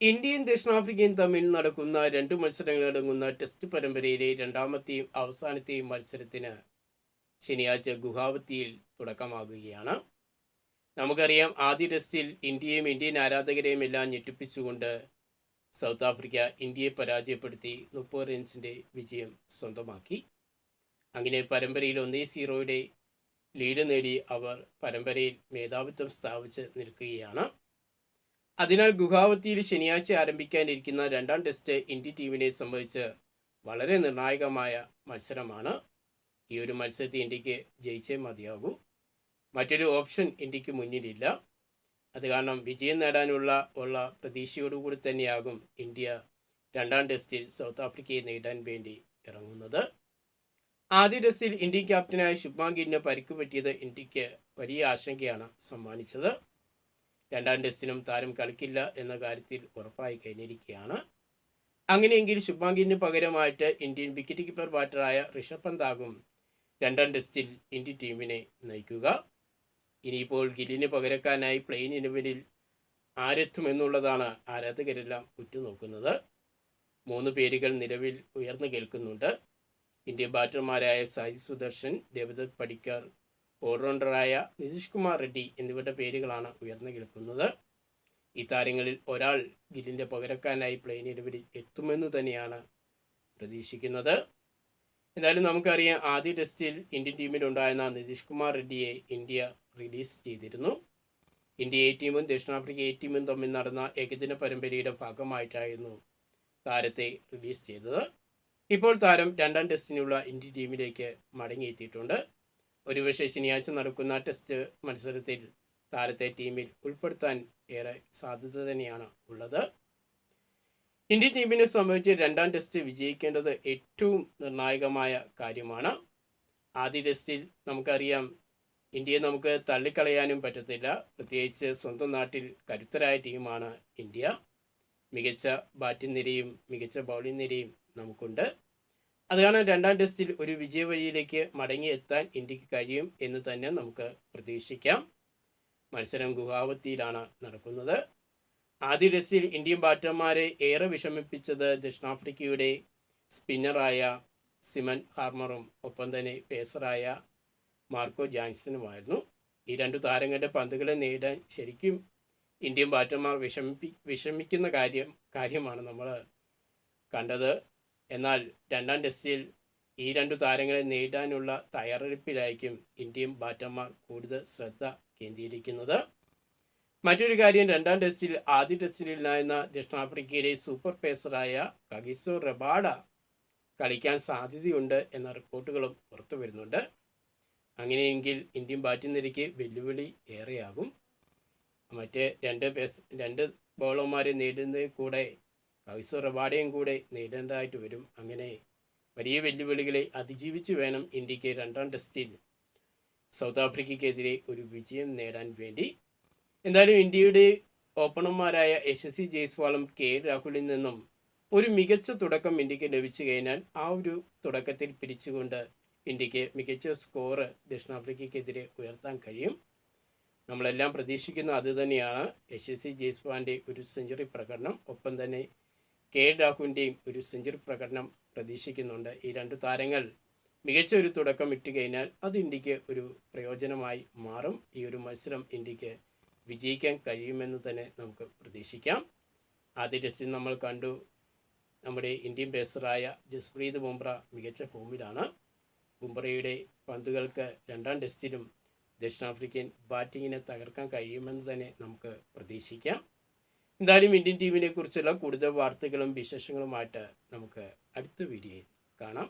ഇന്ത്യയും ദക്ഷിണാഫ്രിക്കയും തമ്മിൽ നടക്കുന്ന രണ്ട് മത്സരങ്ങളടങ്ങുന്ന ടെസ്റ്റ് പരമ്പരയിലെ രണ്ടാമത്തെയും അവസാനത്തെയും മത്സരത്തിന് ശനിയാഴ്ച ഗുഹാവത്തിയിൽ തുടക്കമാകുകയാണ്. നമുക്കറിയാം ആദ്യ ടെസ്റ്റിൽ ഇന്ത്യയും ഇന്ത്യൻ ആരാധകരെയും എല്ലാം ഞെട്ടിപ്പിച്ചുകൊണ്ട് സൗത്ത് ആഫ്രിക്ക ഇന്ത്യയെ പരാജയപ്പെടുത്തി മുപ്പത് റൺസിന്റെ വിജയം സ്വന്തമാക്കി. അങ്ങനെ പരമ്പരയിൽ ഒന്നേ സീറോയുടെ ലീഡ് നേടി അവർ പരമ്പരയിൽ മേധാവിത്വം സ്ഥാപിച്ച് നിൽക്കുകയാണ്. അതിനാൽ ഗുവാഹത്തിയിൽ ശനിയാഴ്ച ആരംഭിക്കാനിരിക്കുന്ന രണ്ടാം ടെസ്റ്റ് ഇന്ത്യ ടീമിനെ സംബന്ധിച്ച് വളരെ നിർണായകമായ മത്സരമാണ്. ഈ ഒരു മത്സരത്തിൽ ഇന്ത്യയ്ക്ക് ജയിച്ചേ മതിയാകൂ. മറ്റൊരു ഓപ്ഷൻ ഇന്ത്യയ്ക്ക് മുന്നിലില്ല. അത് കാരണം വിജയം നേടാനുള്ള ഉള്ള പ്രതീക്ഷയോടുകൂടി തന്നെയാകും ഇന്ത്യ രണ്ടാം ടെസ്റ്റിൽ സൗത്ത് ആഫ്രിക്കയെ നേടാൻ വേണ്ടി ഇറങ്ങുന്നത്. ആദ്യ ടെസ്റ്റിൽ ഇന്ത്യൻ ക്യാപ്റ്റനായ ശുഭാങ്കിന് പരിക്ക് പറ്റിയത് ഇന്ത്യയ്ക്ക് വലിയ ആശങ്കയാണ് സമ്മാനിച്ചത്. രണ്ടാം ടെസ്റ്റിനും താരം കളിക്കില്ല എന്ന കാര്യത്തിൽ ഉറപ്പായി കഴിഞ്ഞിരിക്കുകയാണ്. അങ്ങനെയെങ്കിൽ ശുഭാങ്കിന് പകരമായിട്ട് ഇന്ത്യൻ വിക്കറ്റ് കീപ്പർ ബാറ്ററായ ഋഷഭ് പന്താകും രണ്ടാം ടെസ്റ്റിൽ ഇന്ത്യൻ ടീമിനെ നയിക്കുക. ഇനിയിപ്പോൾ ഗില്ലിന് പകരക്കാനായി പ്ലെയിൻ ഇലവനിൽ ആരെത്തുമെന്നുള്ളതാണ് ആരാധകരെല്ലാം ഉറ്റുനോക്കുന്നത്. മൂന്ന് പേരുകൾ നിലവിൽ ഉയർന്നു കേൾക്കുന്നുണ്ട്. ഇന്ത്യൻ ബാറ്റർമാരായ സായി സുദർശൻ ദേവദത്ത് പടിക്കർ ഓൾറൗണ്ടറായ നിതീഷ് കുമാർ റെഡ്ഡി എന്നിവരുടെ പേരുകളാണ് ഉയർന്നു കേൾക്കുന്നത്. ഈ താരങ്ങളിൽ ഒരാൾ ഗില്ലിന്റെ പകരക്കാരനായി പ്ലെയിൻ ഇലവനിൽ എത്തുമെന്ന് തന്നെയാണ് പ്രതീക്ഷിക്കുന്നത്. എന്തായാലും നമുക്കറിയാം ആദ്യ ടെസ്റ്റിൽ ഇന്ത്യൻ ടീമിലുണ്ടായിരുന്ന നിതീഷ് കുമാർ റെഡ്ഡിയെ ഇന്ത്യ റിലീസ് ചെയ്തിരുന്നു. ഇന്ത്യ എ ടീമും ദക്ഷിണാഫ്രിക്ക എ ടീമും തമ്മിൽ നടന്ന ഏകദിന പരമ്പരയുടെ ഭാഗമായിട്ടായിരുന്നു താരത്തെ റിലീസ് ചെയ്തത്. ഇപ്പോൾ താരം രണ്ടാം ടെസ്റ്റിനുള്ള ഇന്ത്യൻ ടീമിലേക്ക് മടങ്ങിയെത്തിയിട്ടുണ്ട്. ഒരുപക്ഷെ ശനിയാഴ്ച നടക്കുന്ന ടെസ്റ്റ് മത്സരത്തിൽ താരത്തെ ടീമിൽ ഉൾപ്പെടുത്താൻ ഏറെ സാധ്യത തന്നെയാണ് ഉള്ളത്. ഇന്ത്യൻ ടീമിനെ സംബന്ധിച്ച് രണ്ടാം ടെസ്റ്റ് വിജയിക്കേണ്ടത് ഏറ്റവും നിർണായകമായ കാര്യമാണ്. ആദ്യ ടെസ്റ്റിൽ നമുക്കറിയാം ഇന്ത്യയെ നമുക്ക് തള്ളിക്കളയാനും പറ്റത്തില്ല. പ്രത്യേകിച്ച് സ്വന്തം നാട്ടിൽ കരുത്തരായ ടീമാണ് ഇന്ത്യ. മികച്ച ബാറ്റിംഗ് നിരയും മികച്ച ബൗളിംഗ് നിരയും നമുക്കുണ്ട്. അത് കാരണം രണ്ടാം ടെസ്റ്റിൽ ഒരു വിജയവഴിയിലേക്ക് മടങ്ങിയെത്താൻ ഇന്ത്യയ്ക്ക് കഴിയും എന്ന് തന്നെ നമുക്ക് പ്രതീക്ഷിക്കാം. മത്സരം ഗുവാഹത്തിയിലാണ് നടക്കുന്നത്. ആദ്യ ടെസ്റ്റിൽ ഇന്ത്യൻ ബാറ്റർമാരെ ഏറെ വിഷമിപ്പിച്ചത് ദക്ഷിണാഫ്രിക്കയുടെ സ്പിന്നറായ സിമൻ ഹാർമറും ഒപ്പം തന്നെ പേസറായ മാർക്കോ ജാൻസനുമായിരുന്നു ഈ രണ്ടു താരങ്ങളുടെ പന്തുകളെ നേടാൻ ശരിക്കും ഇന്ത്യൻ ബാറ്റർമാർ വിഷമിപ്പി വിഷമിക്കുന്ന കാര്യം കാര്യമാണ് നമ്മൾ കണ്ടത്. എന്നാൽ രണ്ടാം ടെസ്റ്റിൽ ഈ രണ്ടു താരങ്ങളെ നേരിടാനുള്ള തയ്യാറെടുപ്പിലായിരിക്കും ഇന്ത്യൻ ബാറ്റർമാർ കൂടുതൽ ശ്രദ്ധ കേന്ദ്രീകരിക്കുന്നത്. മറ്റൊരു കാര്യം രണ്ടാം ടെസ്റ്റിൽ ആദ്യ ടെസ്റ്റിൽ ഇല്ലായിരുന്ന ദക്ഷിണാഫ്രിക്കയിലെ സൂപ്പർ പേസറായ കഗിസോ റബാഡ കളിക്കാൻ സാധ്യതയുണ്ട് എന്ന റിപ്പോർട്ടുകളും പുറത്തു വരുന്നുണ്ട്. അങ്ങനെയെങ്കിൽ ഇന്ത്യൻ ബാറ്റിംഗ് നിരയ്ക്ക് വെല്ലുവിളി ഏറെയാകും. മറ്റ് രണ്ട് പേസ് രണ്ട് ബോളർമാരെ നേടുന്നതിൽ കൂടെ കവിസോ റബാഡയും കൂടെ നേടേണ്ടതായിട്ട് വരും. അങ്ങനെ വലിയ വെല്ലുവിളികളെ അതിജീവിച്ച് വേണം ഇന്ത്യയ്ക്ക് രണ്ടാം ടെസ്റ്റിൽ സൗത്ത് ആഫ്രിക്കയ്ക്കെതിരെ ഒരു വിജയം നേടാൻ വേണ്ടി. എന്തായാലും ഇന്ത്യയുടെ ഓപ്പണർമാരായ യശസ്വി ജയ്സ്വാളും കെ രാഹുലിൽ നിന്നും ഒരു മികച്ച തുടക്കം ഇന്ത്യയ്ക്ക് ലഭിച്ചു കഴിഞ്ഞാൽ ആ ഒരു തുടക്കത്തിൽ പിരിച്ചുകൊണ്ട് ഇന്ത്യയ്ക്ക് മികച്ച സ്കോർ ദക്ഷിണാഫ്രിക്കയ്ക്കെതിരെ ഉയർത്താൻ കഴിയും. നമ്മളെല്ലാം പ്രതീക്ഷിക്കുന്ന അത് തന്നെയാണ്. യശസ്വി ജയ്സ്വാളിന്റെ ഒരു സെഞ്ചുറി പ്രകടനം. ഒപ്പം തന്നെ കെ രാഹുവിന്റെയും ഒരു സെഞ്ചുറി പ്രകടനം പ്രതീക്ഷിക്കുന്നുണ്ട്. ഈ രണ്ട് താരങ്ങൾ മികച്ച ഒരു തുടക്കം ഇട്ട് കഴിഞ്ഞാൽ അത് ഇന്ത്യയ്ക്ക് ഒരു പ്രയോജനമായി മാറും. ഈ ഒരു മത്സരം ഇന്ത്യയ്ക്ക് വിജയിക്കാൻ കഴിയുമെന്ന് തന്നെ നമുക്ക് പ്രതീക്ഷിക്കാം. ആദ്യ ടെസ്റ്റിൽ നമ്മൾ കണ്ടു നമ്മുടെ ഇന്ത്യൻ പേസറായ ജസ്പ്രീത് ബുംറ മികച്ച ഫോമിലാണ്. ബുംറയുടെ പന്തുകൾക്ക് രണ്ടാം ടെസ്റ്റിലും ദക്ഷിണാഫ്രിക്കൻ ബാറ്റിങ്ങിനെ തകർക്കാൻ കഴിയുമെന്ന് തന്നെ നമുക്ക് പ്രതീക്ഷിക്കാം. എന്തായാലും ഇന്ത്യൻ ടീമിനെ കുറിച്ചുള്ള കൂടുതൽ വാർത്തകളും വിശേഷങ്ങളുമായിട്ട് നമുക്ക് അടുത്ത വീഡിയോയിൽ കാണാം.